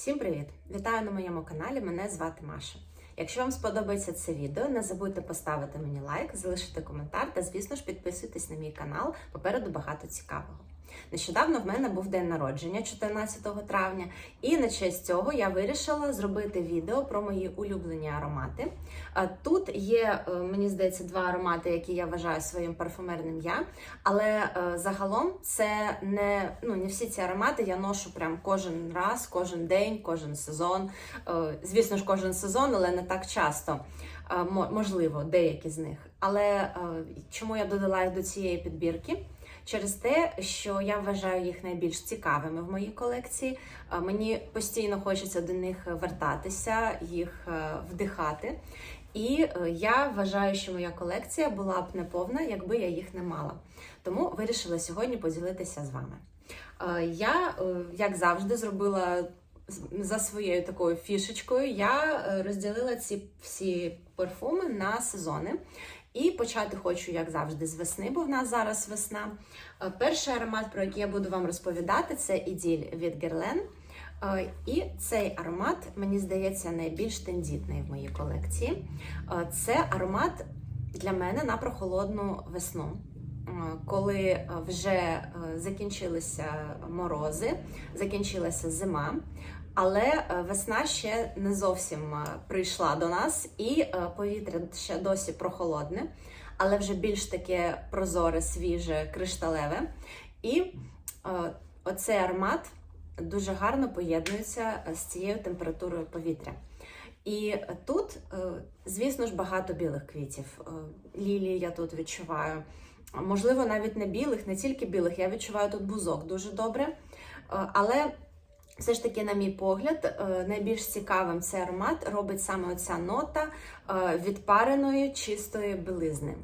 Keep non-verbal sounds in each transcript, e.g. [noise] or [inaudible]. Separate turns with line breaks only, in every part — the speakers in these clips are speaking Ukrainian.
Всім привіт! Вітаю на моєму каналі. Мене звати Маша. Якщо вам сподобається це відео, не забудьте поставити мені лайк, залишити коментар та, звісно ж, підписуйтесь на мій канал. Попереду багато цікавого. Нещодавно в мене був день народження 14 травня, і на честь цього я вирішила зробити відео про мої улюблені аромати. Тут є, е, мені здається, два аромати, які я вважаю своїм парфумерним я. Але е, загалом це не ну не всі ці аромати я ношу прям кожен раз, кожен день, кожен сезон. Е, Звісно ж, кожен сезон, але не так часто. Можливо, деякі з них. Але чому я додала їх до цієї підбірки? Через те, що я вважаю їх найбільш цікавими в моїй колекції. Е, Мені постійно хочеться до них вертатися, їх е, вдихати. І е, я вважаю, що моя колекція була б неповна, якби я їх не мала. Тому вирішила сьогодні поділитися з вами. Я, як завжди, зробила за своєю такою фішечкою. Я розділила ці всі парфуми на сезони. І почати хочу, як завжди, з весни, бо в нас зараз весна. Е, Перший аромат, про який я буду вам розповідати, це іділь від Guerlain. Е, І цей аромат, мені здається, найбільш тендітний в моїй колекції. Е, Це аромат для мене на прохолодну весну. Коли вже закінчилися морози, закінчилася зима, але е, весна ще не зовсім е, прийшла до нас, і е, повітря ще досі прохолодне, але вже більш таке прозоре, свіже, кришталеве. І оцей аромат дуже гарно поєднується з цією температурою повітря. І тут, звісно ж, багато білих квітів. Лілії я тут відчуваю. Можливо, навіть не білих, не тільки білих. Я відчуваю тут бузок дуже добре. Але все ж таки, на мій погляд, е, найбільш цікавим цей аромат робить саме оця нота е, відпареної чистої білизни.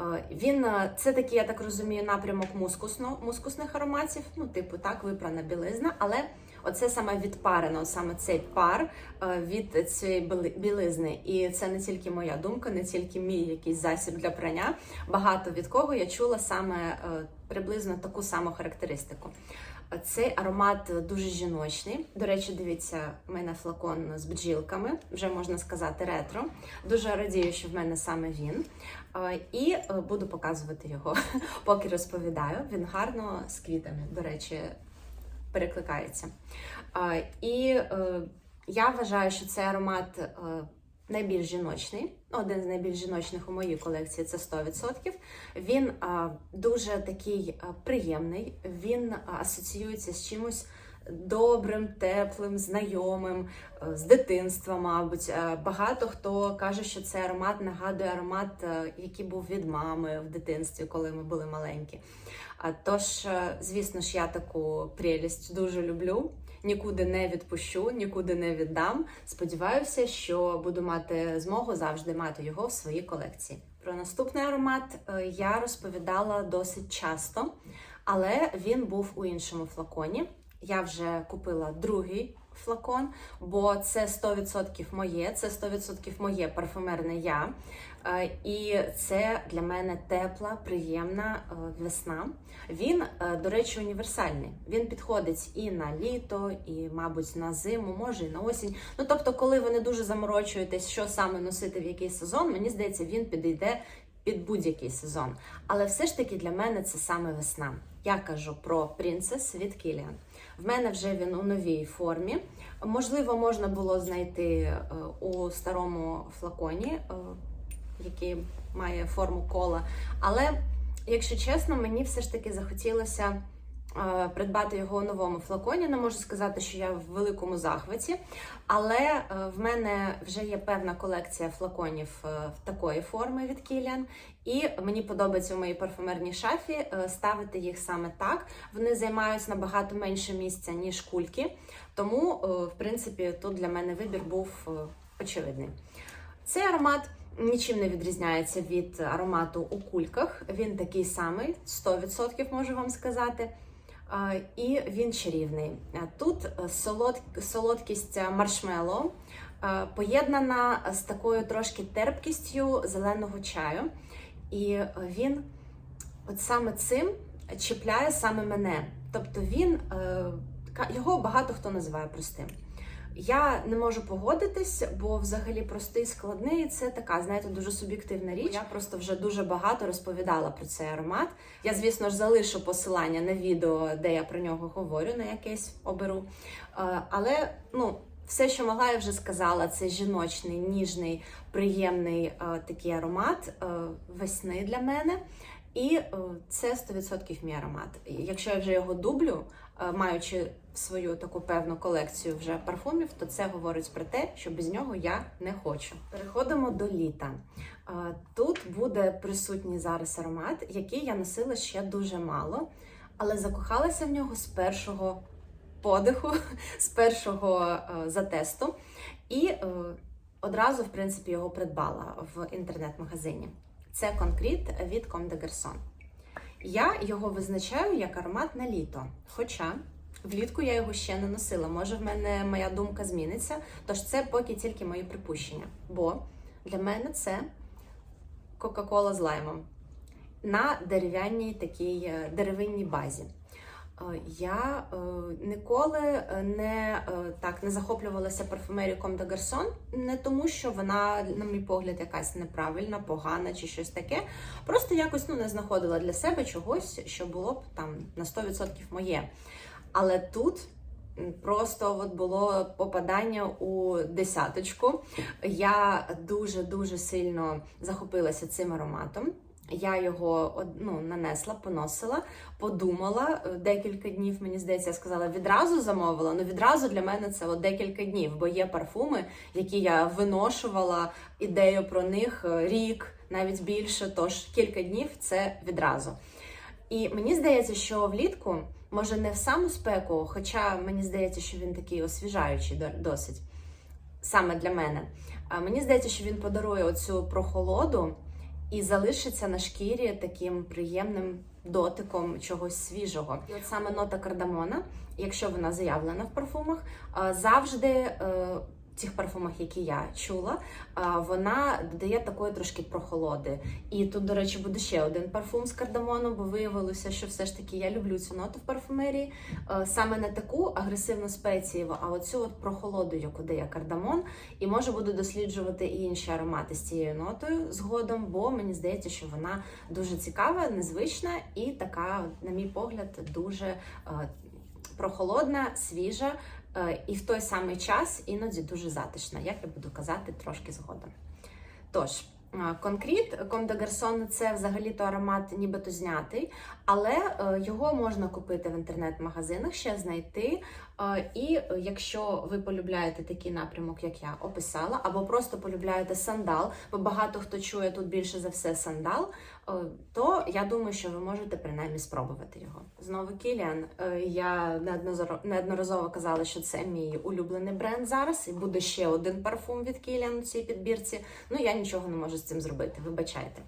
Е, Він це такий, я так розумію, напрямок мускусно, мускусних ароматів, ну, типу, так, випрана білизна, але оце саме відпарено, саме цей пар е, від цієї білизни. І це не тільки моя думка, не тільки мій якийсь засіб для прання. Багато від кого я чула саме е, приблизно таку саму характеристику. Цей аромат дуже жіночний. До речі, дивіться, в мене флакон з бджілками, вже можна сказати ретро. Дуже радію, що в мене саме він. Е, І буду показувати його, [laughs] поки розповідаю. Він гарно з квітами, до речі, перекликається. І е, я вважаю, що цей аромат е, найбільш жіночний, один з найбільш жіночних у моїй колекції це 100%. Він дуже такий приємний, він асоціюється з чимось добрим, теплим, знайомим, е, з дитинства, мабуть. Багато хто каже, що цей аромат нагадує аромат, який був від мами в дитинстві, коли ми були маленькі. Тож, е, звісно ж, я таку прелість дуже люблю. Нікуди не відпущу, нікуди не віддам. Сподіваюся, що буду мати змогу завжди мати його в своїй колекції. Про наступний аромат е, я розповідала досить часто, але він був у іншому флаконі. Я вже купила другий флакон, бо це 100% моє, це 100% моє парфумерне я. Е, І це для мене тепла, приємна е, весна. Він, е, до речі, універсальний. Він підходить і на літо, і, мабуть, на зиму, може, і на осінь. Ну тобто, коли ви не дуже заморочуєтесь, що саме носити в який сезон, мені здається, він підійде під будь-який сезон. Але все ж таки для мене це саме весна. Я кажу про Princess від Kilian. В мене вже він у новій формі. Можливо, можна було знайти е, у старому флаконі, е, який має форму кола. Але, якщо чесно, мені все ж таки захотілося придбати його у новому флаконі. Не можу сказати, що я в великому захваті, але е, в мене вже є певна колекція флаконів е, в такої форми від Kilian. І мені подобається у моїй парфумерній шафі е, ставити їх саме так. Вони займають набагато менше місця, ніж кульки. Тому, е, в принципі, тут для мене вибір був е, очевидний. Цей аромат нічим не відрізняється від аромату у кульках. Він такий самий, 100% можу вам сказати. І він чарівний. Тут е, солод, солодкість маршмеллоу е, поєднана з такою трошки терпкістю зеленого чаю. І е, він от саме цим чіпляє саме мене. Тобто він е, його багато хто називає простим. Я не можу погодитись, бо взагалі простий складний це така, знаєте, дуже суб'єктивна річ. Я просто вже дуже багато розповідала про цей аромат. Я, звісно ж, залишу посилання на відео, де я про нього говорю, на якесь оберу. Е, Але ну. Все, що могла, я вже сказала, це жіночний, ніжний, приємний е, такий аромат е, весни для мене. І це 100% мій аромат. Якщо я вже його дублю, е, маючи свою таку певну колекцію вже парфумів, то це говорить про те, що без нього я не хочу. Переходимо до літа. Тут буде присутній зараз аромат, який я носила ще дуже мало, але закохалася в нього з першого подиху, [laughs] з першого е, затесту. І е, одразу, в принципі, його придбала в інтернет-магазині. Це конкрет від Comme des Garçons. Я його визначаю як аромат на літо. Хоча влітку я його ще не носила. Може, в мене моя думка зміниться. Тож це поки тільки мої припущення. Бо для мене це Кока-Кола з лаймом на дерев'яній такій е, деревинній базі. Е, Я е, ніколи не так не захоплювалася парфумерією Comme des Garçons, не тому, що вона, на мій погляд, якась неправильна, погана чи щось таке. Просто якось ну не знаходила для себе чогось, що було б там на 100% моє. Але тут просто от було попадання у десяточку. Я дуже дуже сильно захопилася цим ароматом. Я його ну, нанесла, поносила, подумала е, декілька днів. Мені здається, я сказала відразу замовила. Ну відразу для мене це от декілька днів, бо є парфуми, які я виношувала ідею про них е, рік, навіть більше. Тож кілька днів це відразу. І мені здається, що влітку, може не в саму спеку, хоча мені здається, що він такий освіжаючий досить саме для мене. А мені здається, що він подарує оцю прохолоду і залишиться на шкірі таким приємним дотиком чогось свіжого. І от саме нота кардамона, якщо вона заявлена в парфумах, завжди. Тих парфумах, які я чула, вона додає такої трошки прохолоди. І тут, до речі, буде ще один парфум з кардамоном, бо виявилося, що все ж таки я люблю цю ноту в парфумерії. Саме не таку агресивну спецієву, а оцю от прохолоду, яку дає кардамон. І може буду досліджувати і інші аромати з цією нотою згодом, бо мені здається, що вона дуже цікава, незвична і така, на мій погляд, дуже прохолодна, свіжа. Е, І в той самий час іноді дуже затишна, як я буду казати трошки згодом. Тож, конкріт конкрет Comme des – це взагалі-то аромат нібито знятий, але е, його можна купити в інтернет-магазинах, ще знайти. І е, якщо ви полюбляєте такий напрямок, як я описала, або просто полюбляєте сандал, бо багато хто чує тут більше за все сандал, е, то я думаю, що ви можете принаймні спробувати його. Знову Кіліан. Е, Я неодноразово казала, що це мій улюблений бренд зараз, і буде ще один парфум від Кіліан у цій підбірці. Ну я нічого не можу з цим зробити. Вибачайте.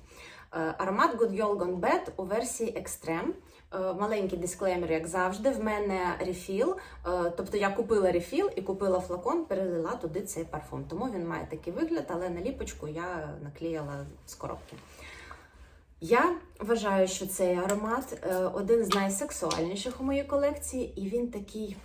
Аромат Good Girl Gone Bad у версії Extreme. Е, Маленький дисклеймер, як завжди. В мене рефіл. е, Тобто я купила рефіл і купила флакон, перелила туди цей парфум. Тому він має такий вигляд, але наліпочку я наклеїла з коробки. Я вважаю, що цей аромат е, один з найсексуальніших у моїй колекції, і він такий.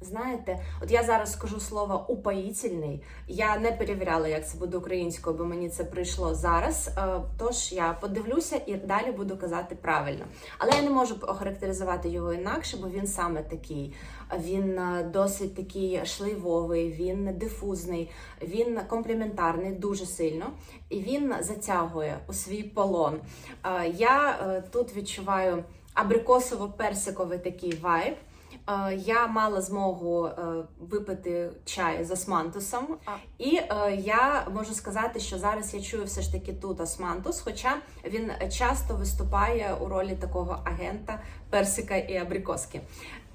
Знаєте, от я зараз скажу слово упоїтельний. Я не перевіряла, як це буде українською, бо мені це прийшло зараз. Е, Тож я подивлюся і далі буду казати правильно. Але я не можу охарактеризувати його інакше, бо він саме такий. Він е, досить такий шлейвовий, він дифузний, він компліментарний дуже сильно, і він затягує у свій полон. Е, Я тут відчуваю абрикосово-персиковий такий вайб. Е, Я мала змогу е, випити чай з османтусом, і е, я можу сказати, що зараз я чую все ж таки тут османтус, хоча він часто виступає у ролі такого агента персика і абрикоски.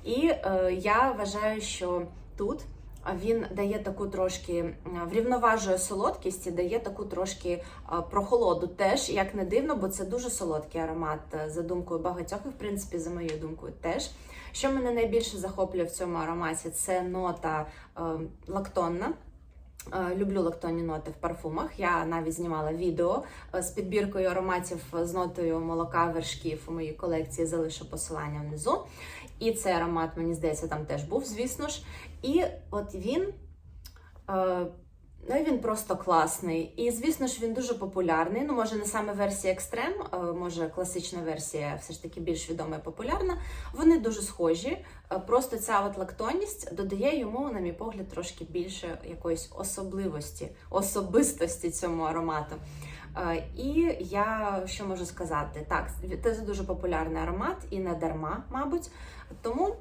І я вважаю, що тут він дає таку трошки врівноважує солодкість і дає таку трошки е, прохолоду. Теж як не дивно, бо це дуже солодкий аромат е, за думкою багатьох, і в принципі, за моєю думкою, теж. Що мене найбільше захоплює в цьому ароматі, це нота е, лактонна. Люблю лактонні ноти в парфумах. Я навіть знімала відео з підбіркою ароматів з нотою молока вершків у моїй колекції. Залишу посилання внизу. І цей аромат, мені здається, там теж був, звісно ж. І от він Е, Ну, він просто класний. І звісно ж він дуже популярний. Ну, може, не саме версія Екстрем, е, може класична версія все ж таки більш відома і популярна. Вони дуже схожі. Е, Просто ця от лактонність додає йому, на мій погляд, трошки більше якоїсь особливості, особистості цьому аромату. І я що можу сказати? Так, це дуже популярний аромат і не дарма, мабуть. Тому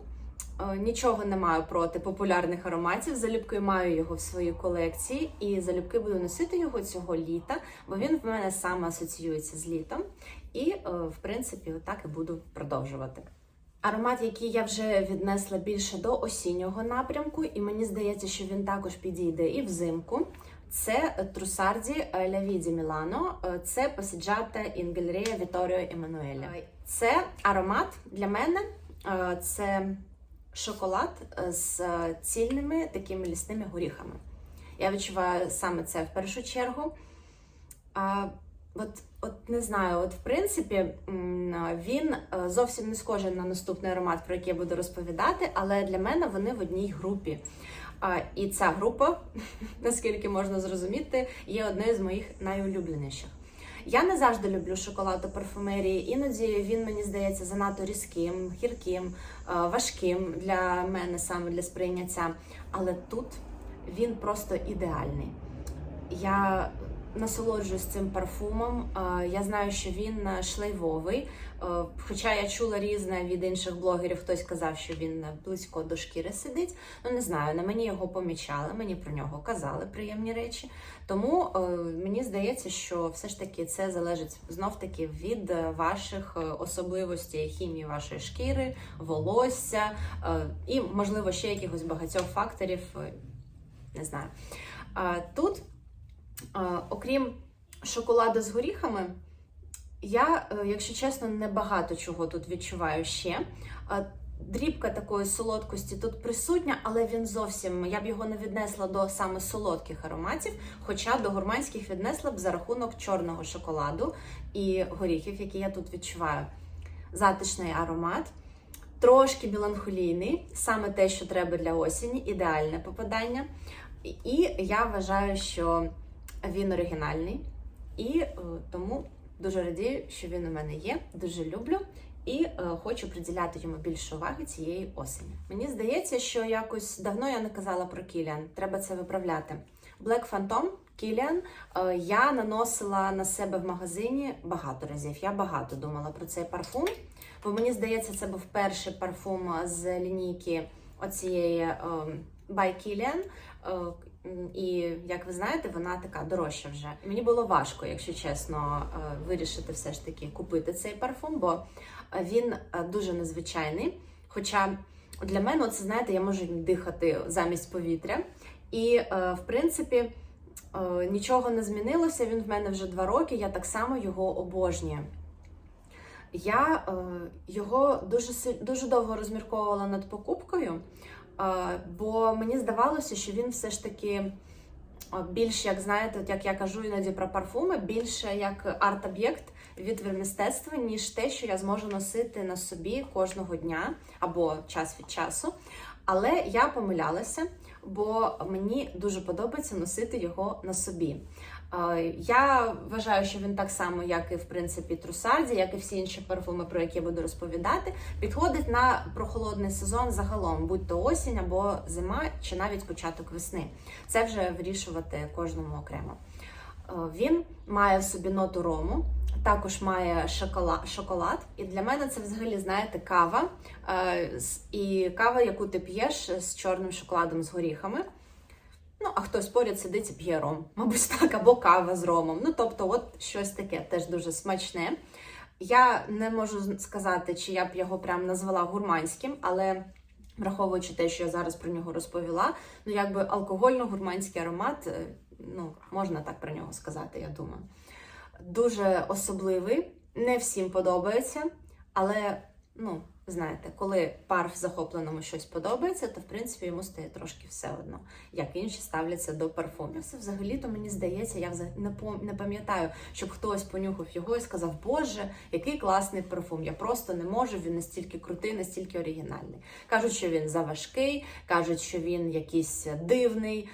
Нічого не маю проти популярних ароматів. Залюбки маю його в своїй колекції, і залюбки буду носити його цього літа, бо він в мене саме асоціюється з літом. І, е, в принципі, отак і буду продовжувати. Аромат, який я вже віднесла більше до осіннього напрямку, і мені здається, що він також підійде і взимку. Це Трусарді Ля Віді Мілано, Е, це посіджата Інгельрія Віторіо Еммануеля. Це аромат для мене. е, Це шоколад е, з цільними такими лісними горіхами. Я відчуваю саме це в першу чергу. А, от, от не знаю, от в принципі він е, зовсім не схожий на наступний аромат, про який я буду розповідати, але для мене вони в одній групі. А, і ця група, [laughs] наскільки можна зрозуміти, є однією з моїх найулюбленіших. Я не завжди люблю шоколад у парфумерії, іноді він мені здається занадто різким, гірким, е, важким для мене саме для сприйняття. Але тут він просто ідеальний. Я насолоджуюсь цим парфумом. Е, Я знаю, що він е, шлейвовий. Е, Хоча я чула різне від інших блогерів, хтось казав, що він близько до шкіри сидить. Ну не знаю, на мені його помічали, мені про нього казали приємні речі. Тому е, мені здається, що все ж таки це залежить знов таки від е, ваших е, особливостей хімії вашої шкіри, волосся е, і, можливо, ще якихось багатьох факторів. е, Не знаю. Е, Тут, е, окрім шоколаду з горіхами, я, е, якщо чесно, не багато чого тут відчуваю ще. Дрібка такої солодкості тут присутня, але він зовсім я б його не віднесла до саме солодких ароматів, хоча до гурманських віднесла б за рахунок чорного шоколаду і горіхів, які я тут відчуваю. Затишний аромат, трошки меланхолійний, саме те, що треба для осені, ідеальне попадання. І я вважаю, що він оригінальний, і е, тому дуже радію, що він у мене є. Дуже люблю і е, хочу приділяти йому більше уваги цієї осені. Мені здається, що якось давно я не казала про Кіліан. Треба це виправляти. Black Phantom Кіліан е, я наносила на себе в магазині багато разів. Я багато думала про цей парфум, бо мені здається, це був перший парфум з лінійки оцієї е, By Kilian. Е, І як ви знаєте, вона така дорожча вже. Мені було важко, якщо чесно, е, вирішити все ж таки купити цей парфум, бо е, він дуже незвичайний. Хоча для мене, це знаєте, я можу дихати замість повітря. І в принципі нічого не змінилося. Він в мене вже два роки. Я так само його обожнюю. Я його дуже дуже довго розмірковувала над покупкою, бо мені здавалося, що він все ж таки е, більш, як знаєте, от як я кажу іноді про парфуми, більше як арт-об'єкт, відвір мистецтва, ніж те, що я зможу носити на собі кожного дня або час від часу. Але я помилялася, бо мені дуже подобається носити його на собі. Е, Я вважаю, що він так само, як і в принципі Трусарді, як і всі інші парфуми, про які я буду розповідати, підходить на прохолодний сезон загалом, будь то осінь або зима, чи навіть початок весни. Це вже вирішувати кожному окремо. Е, Він має в собі ноту рому, також має шоколад. І для мене це взагалі, знаєте, кава. е, І кава, яку ти п'єш з чорним шоколадом з горіхами. Ну, а хтось поряд сидить і п'є ром, [laughs] мабуть, так, або кава з ромом. Ну, тобто, от щось таке теж дуже смачне. Я не можу сказати, чи я б його прям назвала гурманським, але враховуючи те, що я зараз про нього розповіла, ну якби алкогольно-гурманський аромат, е, ну, можна так про нього сказати, я думаю. Дуже особливий, не всім подобається, але, ну, знаєте, коли парф захопленому щось подобається, то в принципі йому стає трошки все одно, як інші ставляться до парфумів. Це взагалі-то мені здається, я взагалі не пам'ятаю, щоб хтось понюхав його і сказав, Боже, який класний парфум. Я просто не можу, він настільки крутий, настільки оригінальний. Кажуть, що він заважкий, кажуть, що він якийсь дивний.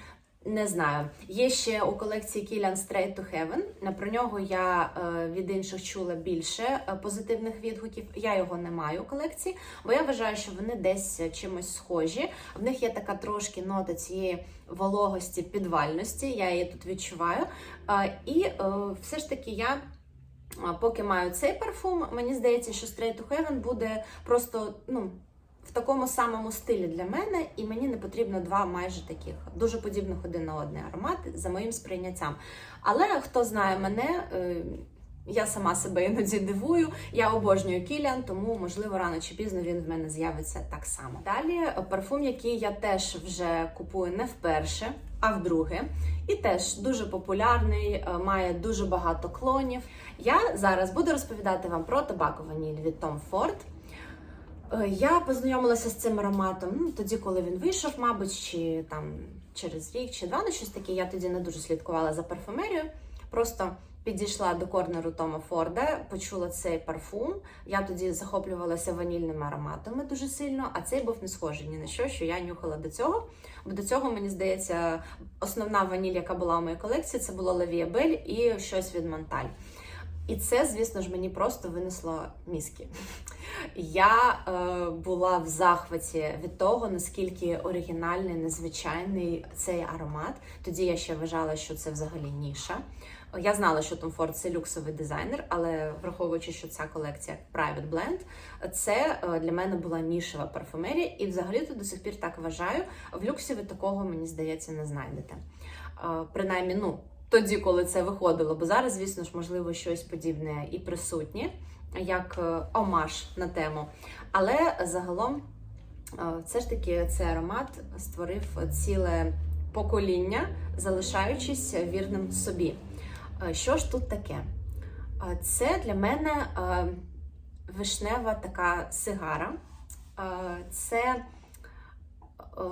Не знаю. Є ще у колекції Kilian Straight to Heaven. Про нього я е, від інших чула більше е, позитивних відгуків. Я його не маю у колекції, бо я вважаю, що вони десь чимось схожі. В них є така трошки нота цієї вологості, підвальності. Я її тут відчуваю. Е, і е, все ж таки я. Поки маю цей парфум, мені здається, що Straight to Heaven буде просто ну, в такому самому стилі для мене, і мені не потрібно два майже таких дуже подібних один на одне аромати за моїм сприйняттям. Але хто знає мене, е, я сама себе іноді дивую. Я обожнюю Кіліан, тому можливо рано чи пізно він в мене з'явиться так само. Далі е, парфум, який я теж вже купую не вперше, а вдруге. І теж дуже популярний, е, має дуже багато клонів. Я зараз буду розповідати вам про табако ваніль від Tom Ford. Е, Я познайомилася з цим ароматом ну, тоді, коли він вийшов, мабуть, чи там через рік чи два, ну щось таке. Я тоді не дуже слідкувала за парфумерією. Просто підійшла до корнеру Тома Форда, почула цей парфум. Я тоді захоплювалася ванільними ароматами дуже сильно, а цей був не схожий ні на що, що я нюхала до цього. Бо до цього, мені здається, основна ваніль, яка була у моїй колекції, це було Лавіабель і щось від Монталь. І це, звісно ж, мені просто винесло мізки. Я е, була в захваті від того, наскільки оригінальний, незвичайний цей аромат. Тоді я ще вважала, що це взагалі ніша. Я знала, що Tom Ford – це люксовий дизайнер, але враховуючи, що ця колекція Private Blend, це е, для мене була нішева парфумерія, і взагалі то до сих пір так вважаю. В люксі ви такого, мені здається, не знайдете. Е, Принаймні, ну тоді, коли це виходило, бо зараз, звісно ж, можливо, щось подібне і присутнє, як е, омаж на тему. Але загалом, е, все ж таки, цей аромат створив ціле покоління, залишаючись вірним собі. Е, Що ж тут таке? Це для мене вишнева така сигара. Це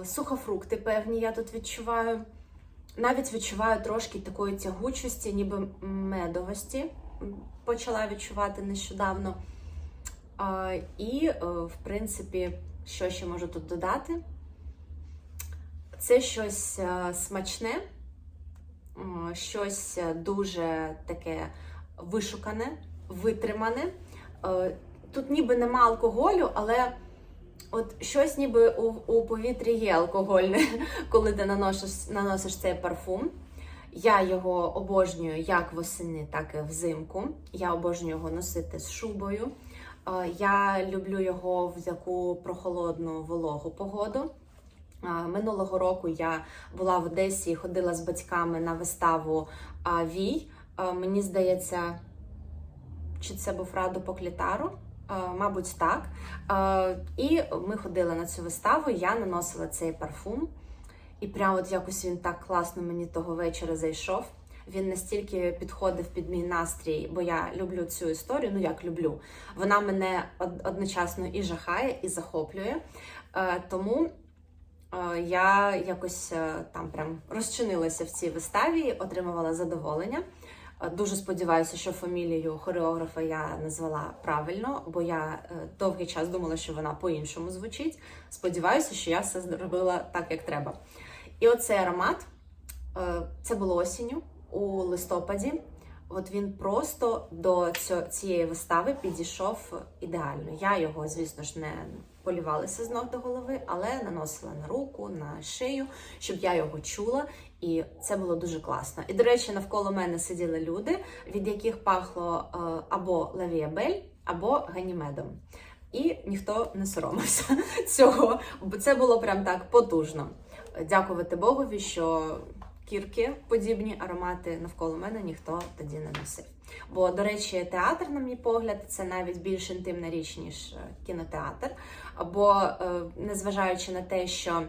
сухофрукти певні, я тут відчуваю. Навіть відчуваю трошки такої тягучості, ніби медовості. Почала відчувати нещодавно. І, е, в принципі, що ще можу тут додати? Це щось е, смачне, щось е, дуже таке вишукане, витримане. Тут ніби нема алкоголю, але от щось ніби у, у повітрі є алкогольне, [laughs] коли ти наносиш, наносиш цей парфум. Я його обожнюю як восени, так і взимку. Я обожнюю його носити з шубою. Е, Я люблю його в таку прохолодну вологу погоду. Е, Минулого року я була в Одесі і ходила з батьками на виставу Вій. Е, Мені здається, чи це був Раду Поклітару? Е, Мабуть, так. І ми ходили на цю виставу. Я наносила цей парфум. І прямо от якось він так класно мені того вечора зайшов. Він настільки підходив під мій настрій, бо я люблю цю історію. Ну як люблю. Вона мене одночасно і жахає, і захоплює. Е, Тому е, я якось е, там прям розчинилася в цій виставі, отримувала задоволення. Дуже сподіваюся, що фамілію хореографа я назвала правильно, бо я довгий час думала, що вона по-іншому звучить. Сподіваюся, що я все зробила так, як треба. І оцей аромат е, це було осінню у листопаді. От він просто до цієї вистави підійшов ідеально. Я його, звісно ж, не полівалася з ног до голови, але наносила на руку, на шию, щоб я його чула. І це було дуже класно. І, до речі, навколо мене сиділи люди, від яких пахло е, або лавіабель, або ганімедом. І ніхто не соромився [laughs] цього, бо це було прям так потужно. Дякувати Богові, що кірки, подібні аромати навколо мене ніхто тоді не носив. Бо, до речі, театр, на мій погляд, це навіть більш інтимна річ, ніж е, кінотеатр. Бо, е, незважаючи на те, що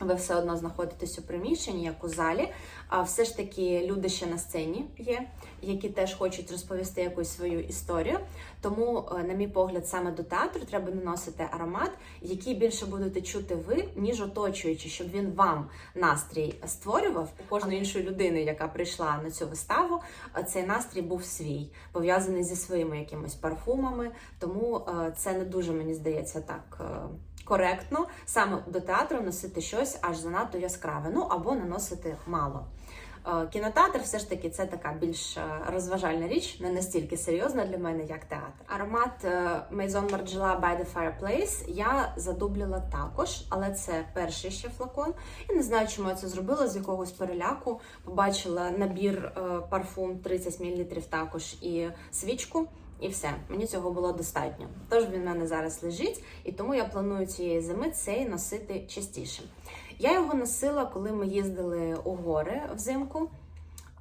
ви все одно знаходитесь у приміщенні, як у залі. А все ж таки люди ще на сцені є, які теж хочуть розповісти якусь свою історію. Тому, е, на мій погляд, саме до театру треба наносити аромат, який більше будете чути ви, ніж оточуючи, щоб він вам настрій створював. У кожної іншої людини, яка прийшла на цю виставу, е, цей настрій був свій, пов'язаний зі своїми якимись парфумами. Тому е, це не дуже мені здається так. Коректно саме до театру носити щось аж занадто яскраве, ну або наносити мало. Е, Кінотеатр все ж таки це така більш е, розважальна річ, не настільки серйозна для мене, як театр. Аромат е, Maison Margiela by the Fireplace я задубліла також, але це перший ще флакон. Я не знаю, чому я це зробила з якогось переляку. Побачила набір парфум 30 мл також і свічку. І все, мені цього було достатньо. Тож він в мене зараз лежить, і тому я планую цієї зими цей носити частіше. Я його носила, коли ми їздили у гори взимку.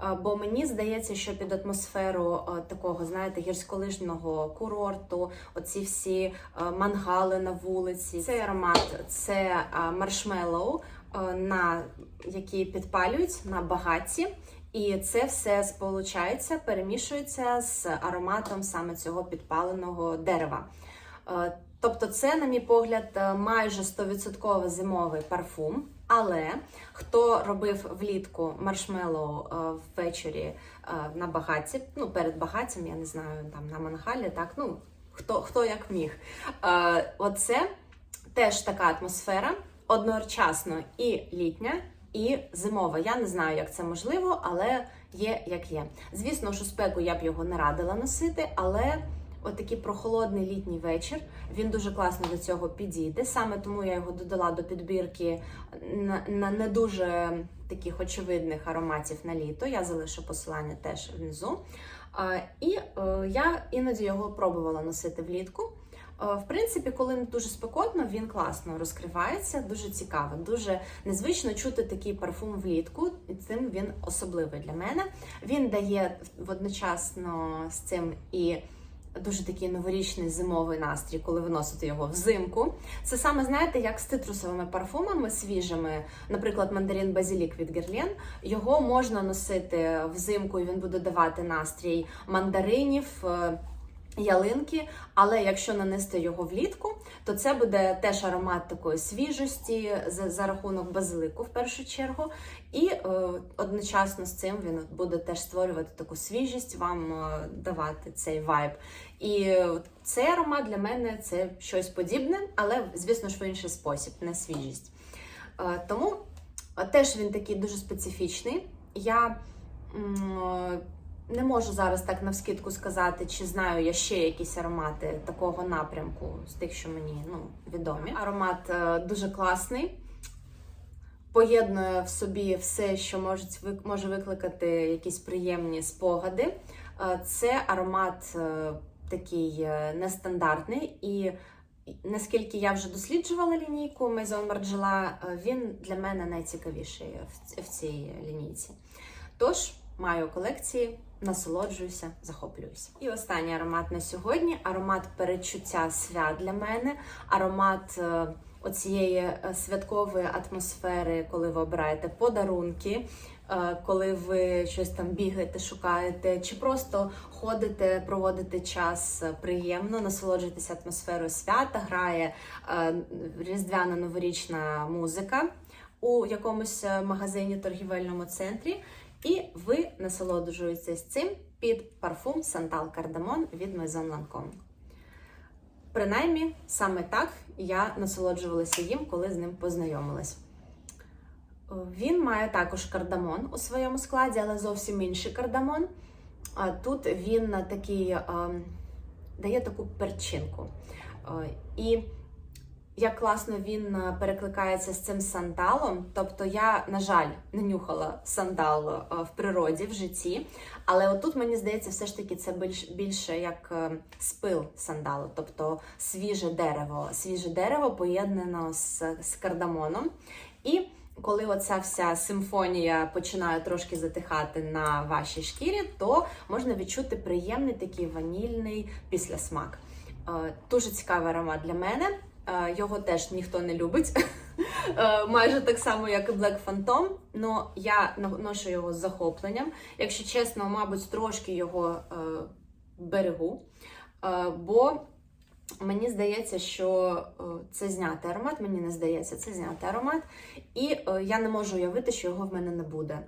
е, Бо мені здається, що під атмосферу е, такого, знаєте, гірськолижного курорту, оці всі е, мангали на вулиці. Цей аромат це маршмеллоу, на які підпалюють на багатці. І це все сполучається, перемішується з ароматом саме цього підпаленого дерева. Е, Тобто, це, на мій погляд, е, майже 100% зимовий парфум. Але хто робив влітку маршмеллоу е, ввечері на багатці, ну перед багаттям, я не знаю, там на мангалі, так ну хто хто як міг. Оце теж така атмосфера, одночасно і літня, і зимова. Я не знаю, як це можливо, але є як є. Звісно, що спеку я б його не радила носити, але. От прохолодний літній вечір. Він дуже класно до цього підійде. Саме тому я його додала до підбірки на, не дуже таких очевидних ароматів на літо. Я залишу посилання теж внизу. І е, я іноді його пробувала носити влітку. Е, В принципі, коли не дуже спекотно, він класно розкривається, дуже цікаво, дуже незвично чути такий парфум влітку, і цим він особливий для мене. Він дає водночасно з цим і дуже такий новорічний зимовий настрій, коли ви носите його взимку. Це саме знаєте, як з цитрусовими парфумами свіжими, наприклад, мандарин базілік від Герлен. Його можна носити взимку, і він буде давати настрій мандаринів. Ялинки, але якщо нанести його влітку, то це буде теж аромат такої свіжості за, за рахунок базилику в першу чергу, і е, одночасно з цим він буде теж створювати таку свіжість, вам е, давати цей вайб. І цей аромат для мене це щось подібне, але звісно ж в інший спосіб, не свіжість. Е, тому е, теж він такий дуже специфічний. Я е, не можу зараз так навскидку сказати, чи знаю я ще якісь аромати такого напрямку з тих, що мені ну, відомі. Аромат е, дуже класний. Поєднує в собі все, що може викликати якісь приємні спогади. Е, Це аромат е, такий нестандартний, і наскільки я вже досліджувала лінійку Maison Margiela, він для мене найцікавіший в цій лінійці. Тож маю колекції, насолоджуюся, захоплююся. І останній аромат на сьогодні аромат перечуття свят для мене, аромат е, оцієї е, святкової атмосфери, коли ви обираєте подарунки. е, Коли ви щось там бігаєте, шукаєте, чи просто ходите, проводите час приємно, насолоджуєтеся атмосферою свята, грає різдвяна новорічна музика у якомусь магазині, торгівельному центрі, і ви насолоджуєтесь цим під парфум Сантал Кардамон від Maison Lancome. Принаймні, саме так я насолоджувалася їм, коли з ним познайомилась. Він має також кардамон у своєму складі, але зовсім інший кардамон. Тут він такий е, дає таку перчинку. Е, І як класно він е, перекликається з цим сандалом. Тобто я, на жаль, не нюхала сандал е, в природі, в житті. Але отут, мені здається, все ж таки це більш, більше як е, спил сандалу, тобто свіже дерево. Свіже дерево поєднано з, з кардамоном. І коли оця вся симфонія починає трошки затихати на вашій шкірі, то можна відчути приємний такий ванільний післясмак. Дуже цікавий аромат для мене. Е, Його теж ніхто не любить, [laughs] Е, майже так само, як і Black Phantom. Но я ношу його з захопленням. Якщо чесно, мабуть, трошки його е, берегу. Бо мені здається, що це знятий аромат. Мені не здається, це знятий аромат. І я не можу уявити, що його в мене не буде.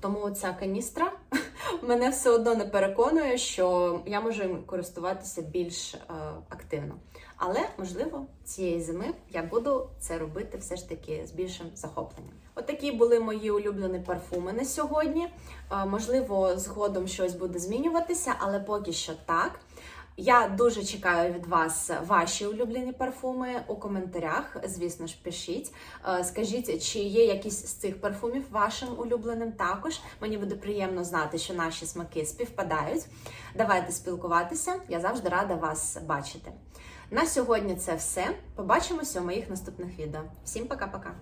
Тому ця каністра [laughs] мене все одно не переконує, що я можу їм користуватися більш е, активно. Але можливо цієї зими я буду це робити все ж таки з більшим захопленням. Отакі були мої улюблені парфуми на сьогодні. Е, можливо, згодом щось буде змінюватися, але поки що так. Я дуже чекаю від вас ваші улюблені парфуми у коментарях. Звісно ж, пишіть. Е, Скажіть, чи є якісь з цих парфумів вашим улюбленим також. Мені буде приємно знати, що наші смаки співпадають. Давайте спілкуватися. Я завжди рада вас бачити. На сьогодні це все. Побачимося у моїх наступних відео. Всім пока-пока!